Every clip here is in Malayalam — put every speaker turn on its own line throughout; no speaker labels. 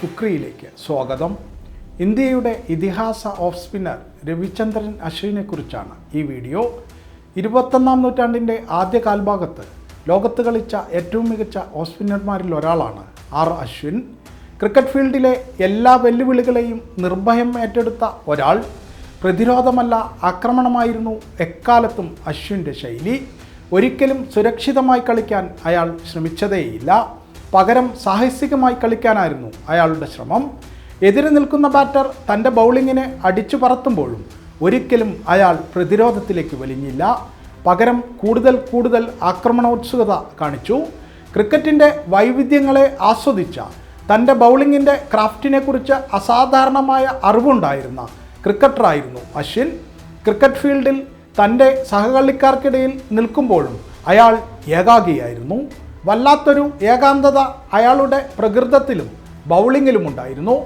കുക്രിയിലേക്ക് സ്വാഗതം. ഇന്ത്യയുടെ ഇതിഹാസ ഓഫ് സ്പിന്നർ രവിചന്ദ്രൻ അശ്വിനെ കുറിച്ചാണ് ഈ വീഡിയോ. ഇരുപത്തൊന്നാം നൂറ്റാണ്ടിന്റെ ആദ്യ കാൽഭാഗത്ത് ലോകത്ത് കളിച്ച ഏറ്റവും മികച്ച ഓഫ് സ്പിന്നർമാരിൽ ഒരാളാണ് ആർ അശ്വിൻ. ക്രിക്കറ്റ് ഫീൽഡിലെ എല്ലാ വെല്ലുവിളികളെയും നിർഭയം ഏറ്റെടുത്ത ഒരാൾ. പ്രതിരോധമല്ല ആക്രമണമായിരുന്നു എക്കാലത്തും അശ്വിന്റെ ശൈലി. ഒരിക്കലും സുരക്ഷിതമായി കളിക്കാൻ അയാൾ ശ്രമിച്ചതേയില്ല. പകരം സാഹസികമായി കളിക്കാനായിരുന്നു അയാളുടെ ശ്രമം. എതിരെ നിൽക്കുന്ന ബാറ്റർ തന്റെ ബൗളിങ്ങിനെ അടിച്ചു പറത്തുമ്പോഴും ഒരിക്കലും അയാൾ പ്രതിരോധത്തിലേക്ക് വലിഞ്ഞില്ല. പകരം കൂടുതൽ കൂടുതൽ ആക്രമണോത്സുകത കാണിച്ചു. ക്രിക്കറ്റിന്റെ വൈവിധ്യങ്ങളെ ആസ്വദിച്ച തന്റെ ബൗളിങ്ങിന്റെ ക്രാഫ്റ്റിനെക്കുറിച്ച് അസാധാരണമായ അറിവുണ്ടായിരുന്ന ക്രിക്കറ്ററായിരുന്നു അശ്വിൻ. ക്രിക്കറ്റ് ഫീൽഡിൽ തന്റെ സഹകളിക്കാർക്കിടയിൽ നിൽക്കുമ്പോഴും അയാൾ ഏകാഗിയായിരുന്നു. വല്ലാത്തൊരു ഏകാന്തത അയാളുടെ പ്രകൃതത്തിലും ബൗളിങ്ങിലും ഉണ്ടായിരുന്നു.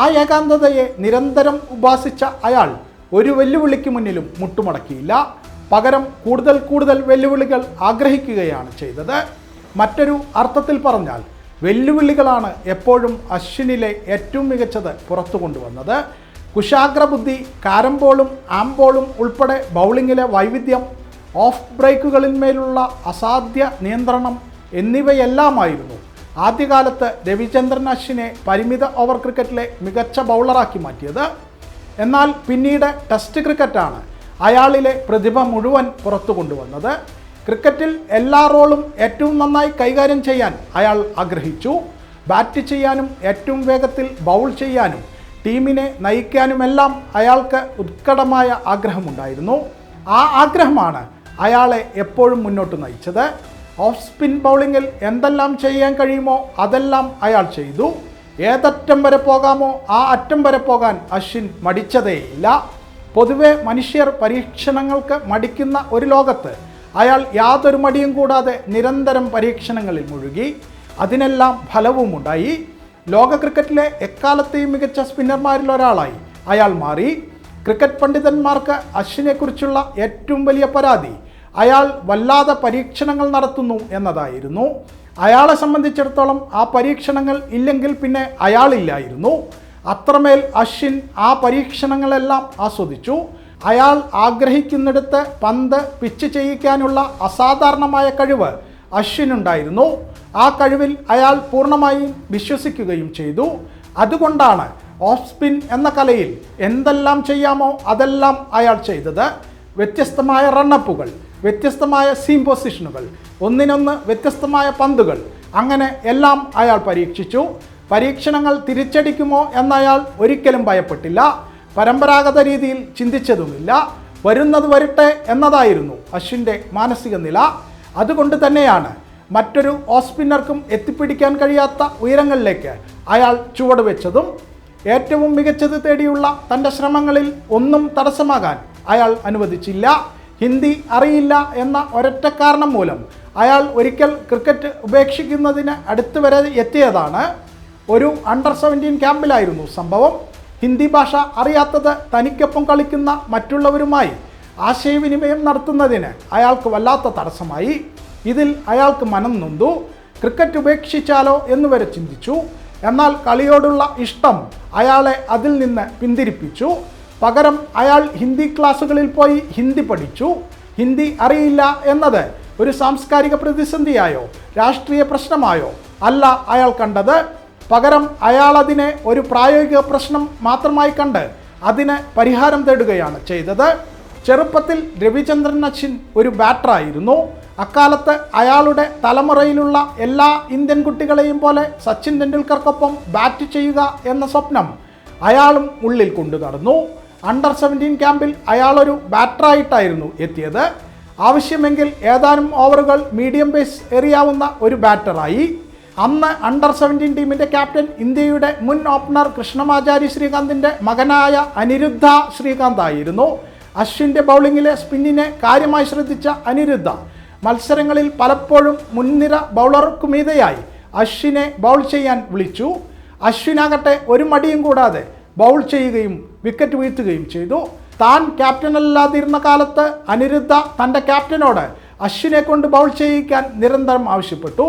ആ ഏകാന്തതയെ നിരന്തരം ഉപാസിച്ച അയാൾ ഒരു വെല്ലുവിളിക്ക് മുന്നിലും മുട്ടുമടക്കിയില്ല. പകരം കൂടുതൽ കൂടുതൽ വെല്ലുവിളികൾ ആഗ്രഹിക്കുകയാണ് ചെയ്തത്. മറ്റൊരു അർത്ഥത്തിൽ പറഞ്ഞാൽ വെല്ലുവിളികളാണ് എപ്പോഴും അശ്വിനിലെ ഏറ്റവും മികച്ചത് പുറത്തു കൊണ്ടുവന്നത്. കുശാഗ്രബുദ്ധി കാരംബോളും ആംബോളും ഉൾപ്പെടെ ബൗളിങ്ങിലെ വൈവിധ്യം ഓഫ് ബ്രേക്കുകളിന്മേലുള്ള അസാധ്യ നിയന്ത്രണം എന്നിവയെല്ലാമായിരുന്നു. ആദ്യകാലത്ത് രവിചന്ദ്രൻ അശ്വിനെ പരിമിത ഓവർ ക്രിക്കറ്റിലെ മികച്ച ബൗളറാക്കി മാറ്റിയത്. എന്നാൽ പിന്നീട് ടെസ്റ്റ് ക്രിക്കറ്റാണ് അയാളിലെ പ്രതിഭ മുഴുവൻ പുറത്തു കൊണ്ടുവന്നത്. ക്രിക്കറ്റിൽ എല്ലാ റോളും ഏറ്റവും നന്നായി കൈകാര്യം ചെയ്യാൻ അയാൾ ആഗ്രഹിച്ചു. ബാറ്റ് ചെയ്യാനും ഏറ്റവും വേഗത്തിൽ ബൗൾ ചെയ്യാനും ടീമിനെ നയിക്കാനുമെല്ലാം അയാൾക്ക് ഉത്കടമായ ആഗ്രഹമുണ്ടായിരുന്നു. ആ ആഗ്രഹമാണ് അയാളെ എപ്പോഴും മുന്നോട്ട് നയിച്ചത്. ഓഫ് സ്പിൻ ബൗളിങ്ങിൽ എന്തെല്ലാം ചെയ്യാൻ കഴിയുമോ അതെല്ലാം അയാൾ ചെയ്തു. ഏതറ്റം വരെ പോകാമോ ആ അറ്റം വരെ പോകാൻ അശ്വിൻ മടിച്ചതേയില്ല പൊതുവെ മനുഷ്യർ പരീക്ഷണങ്ങൾക്ക് മടിക്കുന്ന ഒരു ലോകത്ത് അയാൾ യാതൊരു മടിയും കൂടാതെ നിരന്തരം പരീക്ഷണങ്ങളിൽ മുഴുകി. അതിനെല്ലാം ഫലവുമുണ്ടായി ലോക ക്രിക്കറ്റിലെ എക്കാലത്തെയും മികച്ച സ്പിന്നർമാരിൽ ഒരാളായി അയാൾ മാറി. ക്രിക്കറ്റ് പണ്ഡിതന്മാർക്ക് അശ്വിനെക്കുറിച്ചുള്ള ഏറ്റവും വലിയ പരാതി അയാൾ വല്ലാതെ പരീക്ഷണങ്ങൾ നടത്തുന്നു എന്നതായിരുന്നു. അയാളെ സംബന്ധിച്ചിടത്തോളം ആ പരീക്ഷണങ്ങൾ ഇല്ലെങ്കിൽ പിന്നെ അയാളില്ലായിരുന്നു. അത്രമേൽ അശ്വിൻ ആ പരീക്ഷണങ്ങളെല്ലാം ആസ്വദിച്ചു. അയാൾ ആഗ്രഹിക്കുന്നിടത്ത് പന്ത് പിച്ച് ചെയ്യിക്കാനുള്ള അസാധാരണമായ കഴിവ് അശ്വിനുണ്ടായിരുന്നു. ആ കഴിവിൽ അയാൾ പൂർണമായും വിശ്വസിക്കുകയും ചെയ്തു. അതുകൊണ്ടാണ് ഓഫ് സ്പിൻ എന്ന കലയിൽ എന്തെല്ലാം ചെയ്യാമോ അതെല്ലാം അയാൾ ചെയ്തത്. വ്യത്യസ്തമായ റണ്ണപ്പുകൾ. വ്യത്യസ്തമായ സീം പൊസിഷനുകൾ ഒന്നിനൊന്ന് വ്യത്യസ്തമായ പന്തുകൾ. അങ്ങനെ എല്ലാം അയാൾ പരീക്ഷിച്ചു. പരീക്ഷണങ്ങൾ തിരിച്ചടിക്കുമോ എന്നയാൾ ഒരിക്കലും ഭയപ്പെട്ടില്ല. പരമ്പരാഗത രീതിയിൽ ചിന്തിച്ചതുമില്ല. വരുന്നത് വരട്ടെ എന്നതായിരുന്നു അശ്വിന്റെ മാനസിക നില. അതുകൊണ്ട് തന്നെയാണ് മറ്റൊരു ഓസ്പിന്നർക്കും എത്തിപ്പിടിക്കാൻ കഴിയാത്ത ഉയരങ്ങളിലേക്ക് അയാൾ ചുവട് വെച്ചതും ഏറ്റവും മികച്ചത് തേടിയുള്ള തന്റെ ശ്രമങ്ങളിൽ ഒന്നും തടസ്സമാകാൻ അയാൾ അനുവദിച്ചില്ല. ഹിന്ദി അറിയില്ല എന്ന ഒരൊറ്റ കാരണം മൂലം അയാൾ ഒരിക്കൽ ക്രിക്കറ്റ് ഉപേക്ഷിക്കുന്നതിന് അടുത്ത് വരെ എത്തിയതാണ്. ഒരു അണ്ടർ സെവന്റീൻ ക്യാമ്പിലായിരുന്നു സംഭവം. ഹിന്ദി ഭാഷ അറിയാത്തത് തനിക്കൊപ്പം കളിക്കുന്ന മറ്റുള്ളവരുമായി ആശയവിനിമയം നടത്തുന്നതിന് അയാൾക്ക് വല്ലാത്ത തടസ്സമായി. ഇതിൽ അയാൾക്ക് മനം നൊന്തു. ക്രിക്കറ്റ് ഉപേക്ഷിച്ചാലോ എന്ന് വരെ ചിന്തിച്ചു. എന്നാൽ കളിയോടുള്ള ഇഷ്ടം അയാളെ അതിൽ നിന്ന് പിന്തിരിപ്പിച്ചു. പകരം അയാൾ ഹിന്ദി ക്ലാസ്സുകളിൽ പോയി ഹിന്ദി പഠിച്ചു. ഹിന്ദി അറിയില്ല എന്നത് ഒരു സാംസ്കാരിക പ്രതിസന്ധിയായോ രാഷ്ട്രീയ പ്രശ്നമായോ അല്ല അയാൾ കണ്ടത്. പകരം അയാൾ അതിനെ ഒരു പ്രായോഗിക പ്രശ്നം മാത്രമായി കണ്ട് അതിന് പരിഹാരം തേടുകയാണ് ചെയ്തത്. ചെറുപ്പത്തിൽ രവിചന്ദ്രൻ അശ്വിൻ ഒരു ബാറ്ററായിരുന്നു അക്കാലത്ത് അയാളുടെ തലമുറയിലുള്ള എല്ലാ ഇന്ത്യൻ കുട്ടികളെയും പോലെ സച്ചിൻ ടെണ്ടുൽക്കർക്കൊപ്പം ബാറ്റ് ചെയ്യുക എന്ന സ്വപ്നം അയാളും ഉള്ളിൽ കൊണ്ടു നടന്നു അണ്ടർ സെവന്റീൻ ക്യാമ്പിൽ അയാളൊരു ബാറ്ററായിട്ടായിരുന്നു എത്തിയത്. ആവശ്യമെങ്കിൽ ഏതാനും ഓവറുകൾ മീഡിയം പേസ് എറിയാവുന്ന ഒരു ബാറ്ററായി അന്ന് അണ്ടർ സെവന്റീൻ ടീമിന്റെ ക്യാപ്റ്റൻ ഇന്ത്യയുടെ മുൻ ഓപ്പണർ കൃഷ്ണമാചാരി ശ്രീകാന്തിന്റെ മകനായ അനിരുദ്ധ ശ്രീകാന്ത് ആയിരുന്നു. അശ്വിന്റെ ബൗളിങ്ങിലെ സ്പിന്നിനെ കാര്യമായി ശ്രദ്ധിച്ച അനിരുദ്ധ മത്സരങ്ങളിൽ പലപ്പോഴും മുൻനിര ബൗളർക്കുമീതയായി അശ്വിനെ ബൗൾ ചെയ്യാൻ വിളിച്ചു. അശ്വിനാകട്ടെ ഒരു മടിയും കൂടാതെ ബൗൾ ചെയ്യുകയും വിക്കറ്റ് വീഴ്ത്തുകയും ചെയ്തു. താൻ ക്യാപ്റ്റൻ അല്ലാതിരുന്ന കാലത്ത് അനിരുദ്ധ തന്റെ ക്യാപ്റ്റനോട് അശ്വിനെ കൊണ്ട് ബൗൾ ചെയ്യിക്കാൻ നിരന്തരം ആവശ്യപ്പെട്ടു.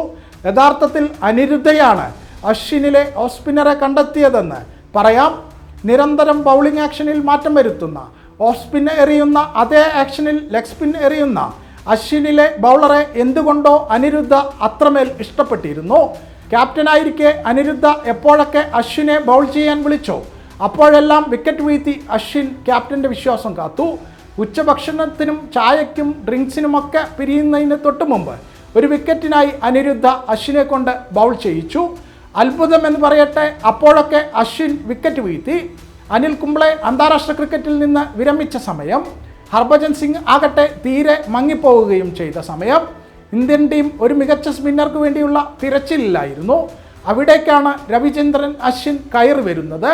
യഥാർത്ഥത്തിൽ അനിരുദ്ധയാണ് അശ്വിനിലെ ഓഫ് സ്പിന്നറെ കണ്ടെത്തിയതെന്ന് പറയാം. നിരന്തരം ബൗളിംഗ് ആക്ഷനിൽ മാറ്റം വരുത്തുന്ന ഓഫ് സ്പിൻ എറിയുന്ന അതേ ആക്ഷനിൽ ലെഗ് സ്പിൻ എറിയുന്ന അശ്വിനിലെ ബൗളറെ എന്തുകൊണ്ടോ അനിരുദ്ധ അത്രമേൽ ഇഷ്ടപ്പെട്ടിരുന്നു. ക്യാപ്റ്റനായിരിക്കെ അനിരുദ്ധ എപ്പോഴൊക്കെ അശ്വിനെ ബൗൾ ചെയ്യാൻ വിളിച്ചോ അപ്പോഴെല്ലാം വിക്കറ്റ് വീഴ്ത്തി അശ്വിൻ ക്യാപ്റ്റന്റെ വിശ്വാസം കാത്തു. ഉച്ചഭക്ഷണത്തിനും ചായയ്ക്കും ഡ്രിങ്ക്സിനുമൊക്കെ പിരിയുന്നതിന് തൊട്ട് മുമ്പ് ഒരു വിക്കറ്റിനായി അനിരുദ്ധ അശ്വിനെ കൊണ്ട് ബൗൾ ചെയ്യിച്ചു. അത്ഭുതം എന്ന് പറയട്ടെ അപ്പോഴൊക്കെ അശ്വിൻ വിക്കറ്റ് വീഴ്ത്തി. അനിൽ കുംബ്ലെ അന്താരാഷ്ട്ര ക്രിക്കറ്റിൽ നിന്ന് വിരമിച്ച സമയം. ഹർഭജൻ സിംഗ് ആകട്ടെ തീരെ മങ്ങിപ്പോവുകയും ചെയ്ത സമയം. ഇന്ത്യൻ ടീം ഒരു മികച്ച സ്പിന്നർക്ക് വേണ്ടിയുള്ള തിരച്ചിലില്ലായിരുന്നു അവിടേക്കാണ് രവിചന്ദ്രൻ അശ്വിൻ കയറി വരുന്നത്.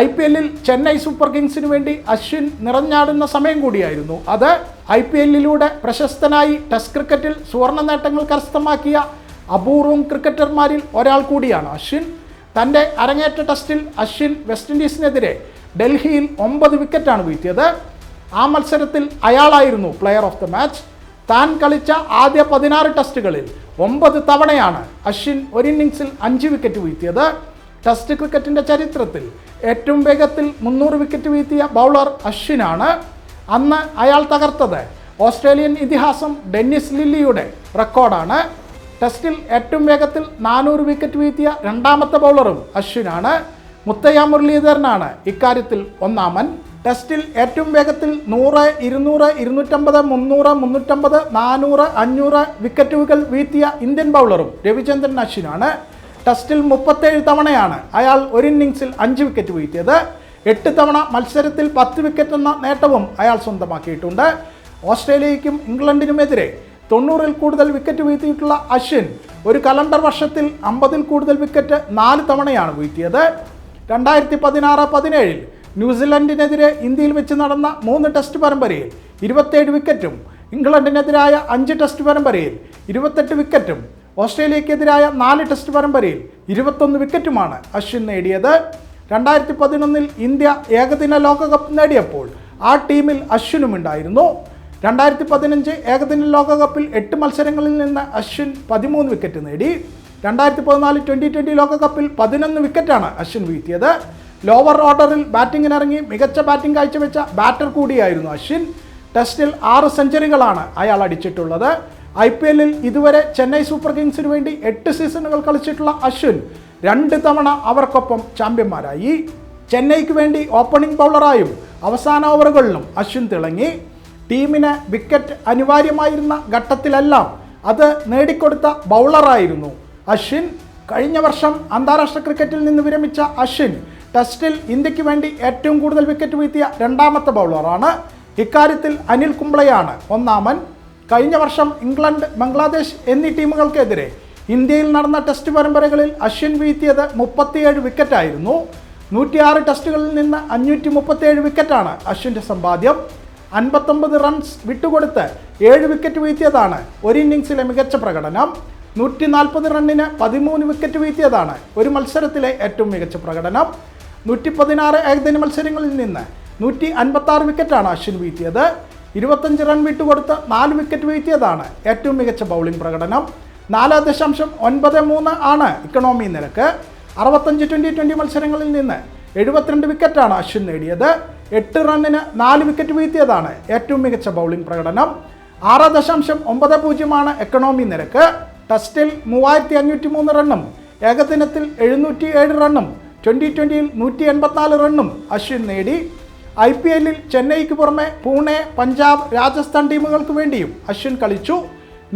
ഐ പി എല്ലിൽ ചെന്നൈ സൂപ്പർ കിങ്സിന് വേണ്ടി അശ്വിൻ നിറഞ്ഞാടുന്ന സമയം കൂടിയായിരുന്നു. അത് ഐ പി എല്ലിലൂടെ പ്രശസ്തനായി ടെസ്റ്റ് ക്രിക്കറ്റിൽ സുവർണ നേട്ടങ്ങൾ കരസ്ഥമാക്കിയ അപൂർവം ക്രിക്കറ്റർമാരിൽ ഒരാൾ കൂടിയാണ് അശ്വിൻ. തന്റെ അരങ്ങേറ്റ ടെസ്റ്റിൽ അശ്വിൻ വെസ്റ്റ് ഇൻഡീസിനെതിരെ ഡൽഹിയിൽ ഒമ്പത് വിക്കറ്റാണ് വീഴ്ത്തിയത്. ആ മത്സരത്തിൽ അയാളായിരുന്നു പ്ലെയർ ഓഫ് ദ മാച്ച്. താൻ കളിച്ച ആദ്യ പതിനാറ് ടെസ്റ്റുകളിൽ ഒമ്പത് തവണയാണ് അശ്വിൻ ഒരു ഇന്നിങ്സിൽ അഞ്ച് വിക്കറ്റ് വീഴ്ത്തിയത്. ടെസ്റ്റ് ക്രിക്കറ്റിന്റെ ചരിത്രത്തിൽ ഏറ്റവും വേഗത്തിൽ മുന്നൂറ് വിക്കറ്റ് വീഴ്ത്തിയ ബൗളർ അശ്വിനാണ്. അന്ന് അയാൾ തകർത്തത് ഓസ്ട്രേലിയൻ ഇതിഹാസം ഡെന്നിസ് ലില്ലിയുടെ റെക്കോർഡാണ്. ടെസ്റ്റിൽ ഏറ്റവും വേഗത്തിൽ നാനൂറ് വിക്കറ്റ് വീഴ്ത്തിയ രണ്ടാമത്തെ ബൗളറും അശ്വിനാണ്. മുത്തയ്യ മുരളീധരനാണ് ഇക്കാര്യത്തിൽ ഒന്നാമൻ. ടെസ്റ്റിൽ ഏറ്റവും വേഗത്തിൽ നൂറ് ഇരുന്നൂറ് ഇരുന്നൂറ്റമ്പത് മുന്നൂറ് മുന്നൂറ്റമ്പത് നാനൂറ് അഞ്ഞൂറ് വിക്കറ്റുകൾ വീഴ്ത്തിയ ഇന്ത്യൻ ബൗളറും രവിചന്ദ്രൻ അശ്വിനാണ്. ടെസ്റ്റിൽ മുപ്പത്തേഴ് തവണയാണ് അയാൾ ഒരു ഇന്നിങ്സിൽ അഞ്ച് വിക്കറ്റ് വീഴ്ത്തിയത്. എട്ട് തവണ മത്സരത്തിൽ പത്ത് വിക്കറ്റ് എന്ന നേട്ടവും അയാൾ സ്വന്തമാക്കിയിട്ടുണ്ട്. ഓസ്ട്രേലിയയ്ക്കും ഇംഗ്ലണ്ടിനുമെതിരെ തൊണ്ണൂറിൽ കൂടുതൽ വിക്കറ്റ് വീഴ്ത്തിയിട്ടുള്ള അശ്വിൻ ഒരു കലണ്ടർ വർഷത്തിൽ അമ്പതിൽ കൂടുതൽ വിക്കറ്റ് നാല് തവണയാണ് വീഴ്ത്തിയത്. രണ്ടായിരത്തി പതിനാറ് പതിനേഴിൽ ന്യൂസിലൻഡിനെതിരെ ഇന്ത്യയിൽ വെച്ച് നടന്ന മൂന്ന് ടെസ്റ്റ് പരമ്പരയിൽ ഇരുപത്തേഴ് വിക്കറ്റും ഇംഗ്ലണ്ടിനെതിരായ അഞ്ച് ടെസ്റ്റ് പരമ്പരയിൽ ഇരുപത്തെട്ട് വിക്കറ്റും ഓസ്ട്രേലിയക്കെതിരായ നാല് ടെസ്റ്റ് പരമ്പരയിൽ ഇരുപത്തൊന്ന് വിക്കറ്റുമാണ് അശ്വിൻ നേടിയത്. രണ്ടായിരത്തി പതിനൊന്നിൽ ഇന്ത്യ ഏകദിന ലോകകപ്പ് നേടിയപ്പോൾ ആ ടീമിൽ അശ്വിനും ഉണ്ടായിരുന്നു. രണ്ടായിരത്തി പതിനഞ്ച് ഏകദിന ലോകകപ്പിൽ എട്ട് മത്സരങ്ങളിൽ നിന്ന് അശ്വിൻ പതിമൂന്ന് വിക്കറ്റ് നേടി. രണ്ടായിരത്തി പതിനാല് ട്വന്റി ട്വന്റി ലോകകപ്പിൽ പതിനൊന്ന് വിക്കറ്റാണ് അശ്വിൻ വീഴ്ത്തിയത്. ലോവർ ഓർഡറിൽ ബാറ്റിങ്ങിനിറങ്ങി മികച്ച ബാറ്റിംഗ് കാഴ്ചവെച്ച ബാറ്റർ കൂടിയായിരുന്നു അശ്വിൻ. ടെസ്റ്റിൽ ആറ് സെഞ്ചുറികളാണ് അയാൾ അടിച്ചിട്ടുള്ളത്. ഐ പി എല്ലിൽ ഇതുവരെ ചെന്നൈ സൂപ്പർ കിങ്സിന് വേണ്ടി എട്ട് സീസണുകൾ കളിച്ചിട്ടുള്ള അശ്വിൻ രണ്ട് തവണ അവർക്കൊപ്പം ചാമ്പ്യന്മാരായി. ചെന്നൈക്ക് വേണ്ടി ഓപ്പണിംഗ് ബൗളറായും അവസാന ഓവറുകളിലും അശ്വിൻ തിളങ്ങി. ടീമിന് വിക്കറ്റ് അനിവാര്യമായിരുന്ന ഘട്ടത്തിലെല്ലാം അത് നേടിക്കൊടുത്ത ബൗളറായിരുന്നു അശ്വിൻ. കഴിഞ്ഞ വർഷം അന്താരാഷ്ട്ര ക്രിക്കറ്റിൽ നിന്ന് വിരമിച്ച അശ്വിൻ ടെസ്റ്റിൽ ഇന്ത്യയ്ക്ക് വേണ്ടി ഏറ്റവും കൂടുതൽ വിക്കറ്റ് വീഴ്ത്തിയ രണ്ടാമത്തെ ബൗളറാണ്. ഇക്കാര്യത്തിൽ അനിൽ കുംബ്ലയാണ് ഒന്നാമൻ. കഴിഞ്ഞ വർഷം ഇംഗ്ലണ്ട് ബംഗ്ലാദേശ് എന്നീ ടീമുകൾക്കെതിരെ ഇന്ത്യയിൽ നടന്ന ടെസ്റ്റ് പരമ്പരകളിൽ അശ്വിൻ വീഴ്ത്തിയത് മുപ്പത്തിയേഴ് വിക്കറ്റായിരുന്നു. നൂറ്റിയാറ് ടെസ്റ്റുകളിൽ നിന്ന് അഞ്ഞൂറ്റി മുപ്പത്തിയേഴ് വിക്കറ്റാണ് അശ്വിന്റെ സമ്പാദ്യം. അൻപത്തൊമ്പത് റൺസ് വിട്ടുകൊടുത്ത് ഏഴ് വിക്കറ്റ് വീഴ്ത്തിയതാണ് ഒരു ഇന്നിങ്സിലെ മികച്ച പ്രകടനം. നൂറ്റി നാൽപ്പത് റണ്ണിന് പതിമൂന്ന് വിക്കറ്റ് വീഴ്ത്തിയതാണ് ഒരു മത്സരത്തിലെ ഏറ്റവും മികച്ച പ്രകടനം. നൂറ്റി പതിനാറ് ഏകദിന മത്സരങ്ങളിൽ നിന്ന് നൂറ്റി അൻപത്താറ് വിക്കറ്റാണ് അശ്വിൻ വീഴ്ത്തിയത്. ഇരുപത്തഞ്ച് റൺ വിട്ടുകൊടുത്ത് നാല് വിക്കറ്റ് വീഴ്ത്തിയതാണ് ഏറ്റവും മികച്ച ബൗളിംഗ് പ്രകടനം. നാല് ദശാംശം ഒൻപത് മൂന്ന് ആണ് ഇക്കണോമി നിരക്ക്. അറുപത്തഞ്ച് ട്വന്റി ട്വന്റി മത്സരങ്ങളിൽ നിന്ന് എഴുപത്തിരണ്ട് വിക്കറ്റാണ് അശ്വിൻ നേടിയത്. എട്ട് റണ്ണിന് നാല് വിക്കറ്റ് വീഴ്ത്തിയതാണ് ഏറ്റവും മികച്ച ബൗളിംഗ് പ്രകടനം. ആറ് ദശാംശം ഒമ്പത് പൂജ്യമാണ് എക്കണോമി നിരക്ക്. ടെസ്റ്റിൽ മൂവായിരത്തി അഞ്ഞൂറ്റി മൂന്ന് റണ്ണും ഏകദിനത്തിൽ എഴുന്നൂറ്റി ഏഴ് റണ്ണും ട്വന്റി ട്വന്റിയിൽ നൂറ്റി എൺപത്തിനാല് റണ്ണും അശ്വിൻ നേടി. ഐ പി എല്ലിൽ ചെന്നൈക്ക് പുറമെ പൂനെ പഞ്ചാബ് രാജസ്ഥാൻ ടീമുകൾക്ക് വേണ്ടിയും അശ്വിൻ കളിച്ചു.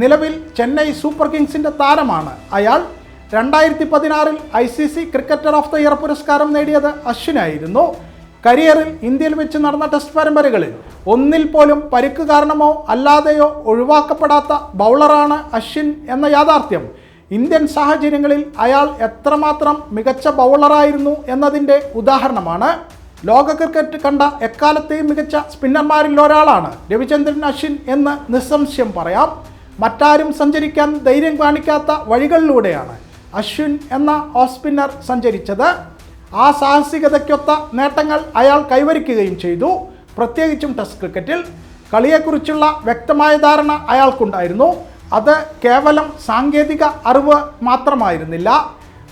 നിലവിൽ ചെന്നൈ സൂപ്പർ കിങ്സിന്റെ താരമാണ് അയാൾ. രണ്ടായിരത്തി പതിനാറിൽ I C C cricketer of the year പുരസ്കാരം നേടിയത് അശ്വിനായിരുന്നു. കരിയറിൽ ഇന്ത്യയിൽ വെച്ച് നടന്ന ടെസ്റ്റ് പരമ്പരകളിൽ ഒന്നിൽ പോലും പരിക്ക് കാരണമോ അല്ലാതെയോ ഒഴിവാക്കപ്പെടാത്ത ബൗളറാണ് അശ്വിൻ എന്ന യാഥാർത്ഥ്യം. ഇന്ത്യൻ സാഹചര്യങ്ങളിൽ അയാൾ എത്രമാത്രം മികച്ച ബൗളറായിരുന്നു എന്നതിന്റെ ഉദാഹരണമാണ്. ലോക ക്രിക്കറ്റ് കണ്ട എക്കാലത്തെയും മികച്ച സ്പിന്നർമാരിൽ ഒരാളാണ് രവിചന്ദ്രൻ അശ്വിൻ എന്ന് നിസ്സംശയം പറയാം. മറ്റാരും സഞ്ചരിക്കാൻ ധൈര്യം കാണിക്കാത്ത വഴികളിലൂടെയാണ് അശ്വിൻ എന്ന ഓഫ് സ്പിന്നർ സഞ്ചരിച്ചത്. ആ സാഹസികതയ്ക്കൊത്ത നേട്ടങ്ങൾ അയാൾ കൈവരിക്കുകയും ചെയ്തു. പ്രത്യേകിച്ചും ടെസ്റ്റ് ക്രിക്കറ്റിൽ കളിയെക്കുറിച്ചുള്ള വ്യക്തമായ ധാരണ അയാൾക്കുണ്ടായിരുന്നു. അത് കേവലം സാങ്കേതിക അറിവ് മാത്രമായിരുന്നില്ല.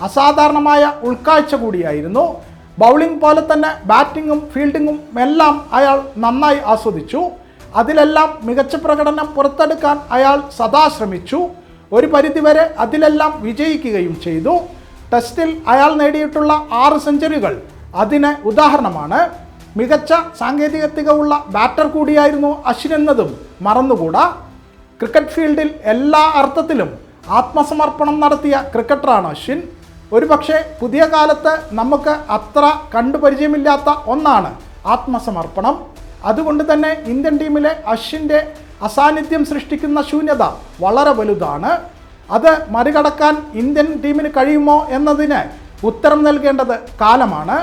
അസാധാരണമായ ഉൾക്കാഴ്ച കൂടിയായിരുന്നു. ബൗളിംഗ് പോലെ തന്നെ ബാറ്റിങ്ങും ഫീൽഡിങ്ങും എല്ലാം അയാൾ നന്നായി ആസ്വദിച്ചു. അതിലെല്ലാം മികച്ച പ്രകടനം പുറത്തെടുക്കാൻ അയാൾ സദാ ശ്രമിച്ചു. ഒരു പരിധിവരെ അതിലെല്ലാം വിജയിക്കുകയും ചെയ്തു. ടെസ്റ്റിൽ അയാൾ നേടിയിട്ടുള്ള ആറ് സെഞ്ചുറികൾ. അതിന് ഉദാഹരണമാണ്. മികച്ച സാങ്കേതിക തികവുള്ള ബാറ്റർ കൂടിയായിരുന്നു അശ്വിൻ എന്നതും മറന്നുകൂടാ. ക്രിക്കറ്റ് ഫീൽഡിൽ എല്ലാ അർത്ഥത്തിലും ആത്മസമർപ്പണം നടത്തിയ ക്രിക്കറ്ററാണ് അശ്വിൻ. ഒരുപക്ഷെ പുതിയ കാലത്ത് നമുക്ക് അത്ര കണ്ടുപരിചയമില്ലാത്ത ഒന്നാണ് ആത്മസമർപ്പണം. അതുകൊണ്ട് തന്നെ ഇന്ത്യൻ ടീമിലെ അശ്വിന്റെ അസാന്നിധ്യം സൃഷ്ടിക്കുന്ന ശൂന്യത വളരെ വലുതാണ്. അത് മറികടക്കാൻ ഇന്ത്യൻ ടീമിന് കഴിയുമോ എന്നതിന് ഉത്തരം നൽകേണ്ടത് കാലമാണ്.